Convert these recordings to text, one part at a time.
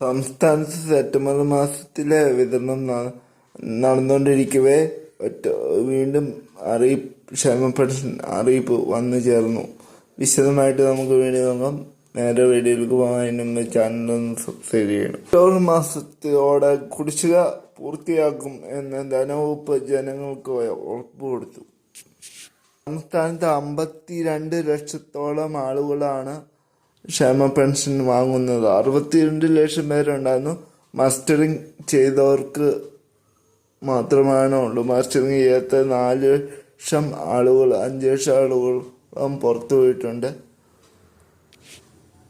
സംസ്ഥാനത്ത് സെപ്റ്റംബർ മാസത്തിലെ വിതരണം നടന്നുകൊണ്ടിരിക്കവെ വീണ്ടും അറിയിപ്പ് ക്ഷേമപ്പെട്ട അറിയിപ്പ് വന്നു ചേർന്നു. വിശദമായിട്ട് നമുക്ക് വേണ്ടി നോക്കാം. നേരെ വീഡിയോയിലേക്ക് പോകാൻ അതിന് ചാനൽ ഒന്ന് സബ്സ്ക്രൈബ് ചെയ്യണം. ഒക്ടോബർ മാസത്തോടെ കുടിശ്ശിക പൂർത്തിയാക്കും എന്ന് ധനവകുപ്പ് ജനങ്ങൾക്ക് ഉറപ്പ് കൊടുത്തു. സംസ്ഥാനത്ത് അമ്പത്തിരണ്ട് ലക്ഷത്തോളം ആളുകളാണ് ക്ഷേമ പെൻഷൻ വാങ്ങുന്നത്. അറുപത്തിരണ്ട് ലക്ഷം പേരുണ്ടായിരുന്നു. മാസ്റ്ററിങ് ചെയ്തവർക്ക് മാത്രമാണ് ഉള്ളൂ. മാസ്റ്ററിങ് ചെയ്യാത്ത നാല് ലക്ഷം ആളുകൾ അഞ്ച് ലക്ഷം ആളുകളും പുറത്തു പോയിട്ടുണ്ട്.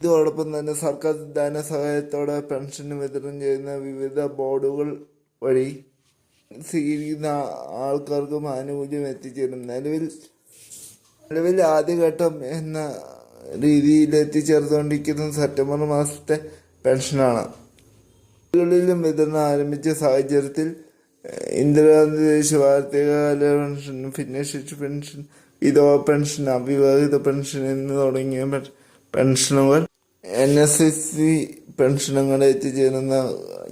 ഇതോടൊപ്പം തന്നെ സർക്കാർ ധനസഹായത്തോടെ പെൻഷൻ വിതരണം ചെയ്യുന്ന വിവിധ ബോർഡുകൾ വഴി സ്വീകരിക്കുന്ന ആൾക്കാർക്കും ആനുകൂല്യം എത്തിച്ചേരും. നിലവിൽ നിലവിൽ ആദ്യഘട്ടം എന്ന രീതിയിൽ എത്തിച്ചേർന്നുകൊണ്ടിരിക്കുന്നത് സെപ്റ്റംബർ മാസത്തെ പെൻഷനാണ്. വീടുകളിലും വിതരണം ആരംഭിച്ച സാഹചര്യത്തിൽ ഇന്ദിരാഗാന്ധി ദേശീയ വാർത്തകാല പെൻഷൻ ഭിന്നശേഷി പെൻഷൻ വിധവ പെൻഷൻ അവിവാഹിത പെൻഷൻ എന്ന് തുടങ്ങിയ പെൻഷനുകൾ എൻ എസ് എസ് സി പെൻഷനുകൾ എത്തിച്ചേരുന്ന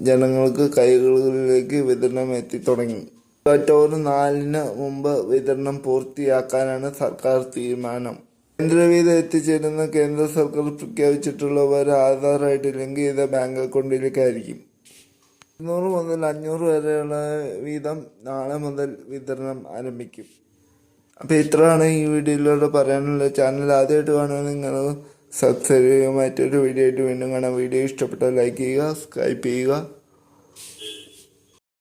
ജനങ്ങൾക്ക് കൈകളിലേക്ക് വിതരണം എത്തിത്തുടങ്ങി ഒക്ടോബർ നാലിന് മുമ്പ് വിതരണം പൂർത്തിയാക്കാനാണ് സർക്കാർ തീരുമാനം. കേന്ദ്രവീതം എത്തിച്ചേരുന്ന കേന്ദ്ര സർക്കാർ പ്രഖ്യാപിച്ചിട്ടുള്ളവർ ആധാറായിട്ട് ലിങ്ക് ചെയ്ത ബാങ്ക് അക്കൗണ്ടിലേക്കായിരിക്കും. ഇരുന്നൂറ് മുതൽ അഞ്ഞൂറ് വരെയുള്ള വീതം നാളെ മുതൽ വിതരണം ആരംഭിക്കും. അപ്പോൾ ഇത്രയാണ് ഈ വീഡിയോയിലൂടെ പറയാനുള്ള ചാനൽ ആദ്യമായിട്ട് കാണാൻ നിങ്ങൾ സബ്സ്ക്രൈബ് ചെയ്യുക. മറ്റൊരു വീഡിയോ ആയിട്ട് വീണ്ടും കാണാം. വീഡിയോ ഇഷ്ടപ്പെട്ടാൽ ലൈക്ക് ചെയ്യുക സബ്സ്ക്രൈബ് ചെയ്യുക.